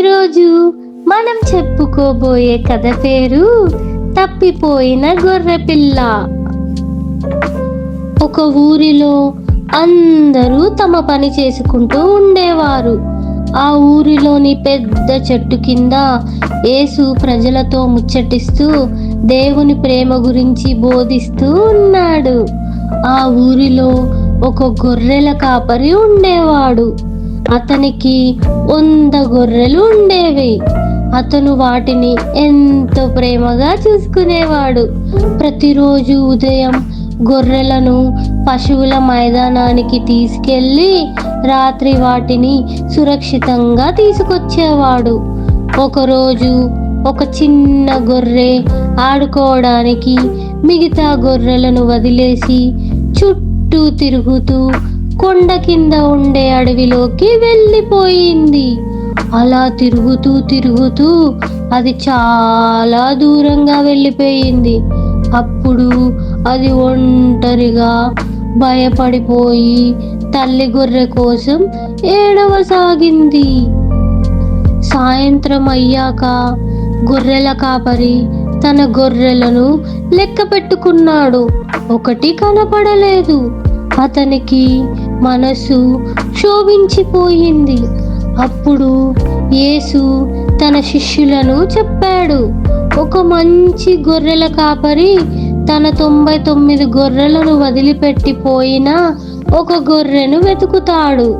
ఈరోజు మనం చెప్పుకోబోయే కథ పేరు తప్పిపోయిన గొర్రె పిల్ల. ఒక ఊరిలో అందరూ తమ పని చేసుకుంటూ ఉండేవారు. ఆ ఊరిలోని పెద్ద చెట్టు కింద యేసు ప్రజలతో ముచ్చటిస్తూ దేవుని ప్రేమ గురించి బోధిస్తూ ఉన్నాడు. ఆ ఊరిలో ఒక గొర్రెల కాపరి ఉండేవాడు. అతనికి వంద గొర్రెలు ఉండేవి అతను వాటిని ఎంతో ప్రేమగా చూసుకునేవాడు. ప్రతిరోజు ఉదయం గొర్రెలను పశువుల మైదానానికి తీసుకెళ్ళి రాత్రి వాటిని సురక్షితంగా తీసుకొచ్చేవాడు. ఒకరోజు ఒక చిన్న గొర్రె ఆడుకోవడానికి మిగతా గొర్రెలను వదిలేసి చుట్టూ తిరుగుతూ కొండ కింద ఉండే అడవిలోకి వెళ్ళిపోయింది. అలా తిరుగుతూ తిరుగుతూ అది చాలా దూరంగా వెళ్ళిపోయింది. అప్పుడు అది ఒంటరిగా భయపడిపోయి తల్లి గొర్రె కోసం ఏడవసాగింది. సాయంత్రం అయ్యాక గొర్రెల కాపరి తన గొర్రెలను లెక్క పెట్టుకున్నాడు. ఒకటి కనపడలేదు. అతనికి మనసు క్షోభించిపోయింది అప్పుడు యేసు తన శిష్యులను చెప్పాడు ఒక మంచి గొర్రెల కాపరి తన తొంభై తొమ్మిది గొర్రెలను వదిలిపెట్టి పోయిన ఒక గొర్రెను వెతుకుతాడు.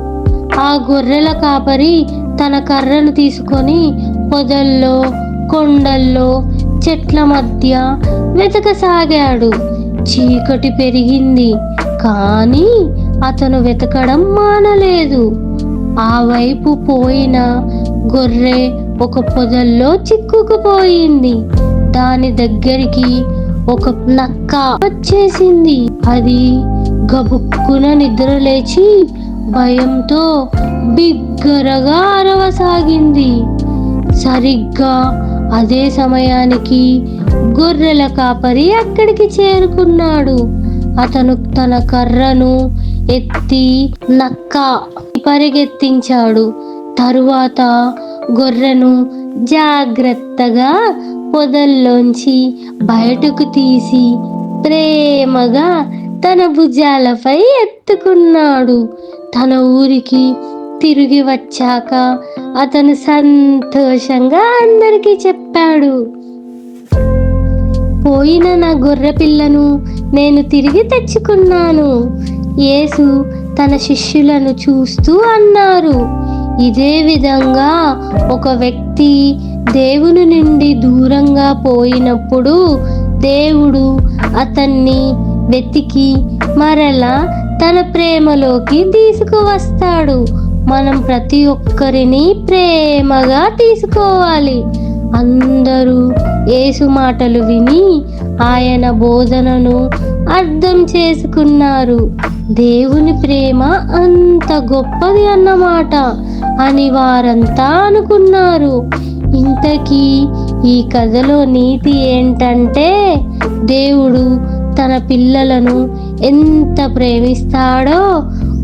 ఆ గొర్రెల కాపరి తన కర్రను తీసుకొని పొదల్లో కొండల్లో చెట్ల మధ్య వెతకసాగాడు. చీకటి పెరిగింది. కానీ అతను వెతకడం మానలేదు. ఆ వైపు పోయిన గొర్రె ఒక పొదల్లో చిక్కుకుపోయింది. దాని దగ్గరికి ఒక నక్క వచ్చేసింది. అది గబుక్కున నిద్ర లేచి భయంతో బిగ్గరగా అరవసాగింది. సరిగ్గా అదే సమయానికి గొర్రెల కాపరి అక్కడికి చేరుకున్నాడు. అతను తన కర్రను ఎత్తి నక్క పరిగెత్తించాడు. తరువాత గొర్రెను జాగ్రత్తగా పొదల్లోంచి బయటకు తీసి ప్రేమగా తన భుజాలపై ఎత్తుకున్నాడు. తన ఊరికి తిరిగి వచ్చాక అతను సంతోషంగా అందరికీ చెప్పాడు. పోయిన నా గొర్రె పిల్లను నేను తిరిగి తెచ్చుకున్నాను. యేసు తన శిష్యులను చూస్తూ అన్నారు. ఇదే విధంగా ఒక వ్యక్తి దేవుని నుండి దూరంగా పోయినప్పుడు దేవుడు అతన్ని వెతికి మరలా తన ప్రేమలోకి తీసుకువస్తాడు. మనం ప్రతి ఒక్కరిని ప్రేమగా తీసుకోవాలి. అందరూ యేసు మాటలు విని ఆయన బోధనను అర్థం చేసుకున్నారు. దేవుని ప్రేమ అంత గొప్పది అన్నమాట అని వారంతా అనుకున్నారు. ఇంతకీ ఈ కథలో నీతి ఏంటంటే దేవుడు తన పిల్లలను ఎంత ప్రేమిస్తాడో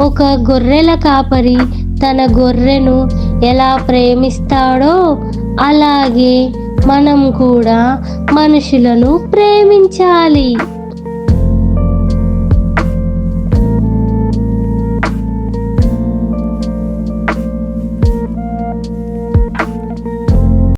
ఒక గొర్రెల కాపరి తన గొర్రెను ఎలా ప్రేమిస్తాడో అలాగే మనం కూడా మనుషులను ప్రేమించాలి.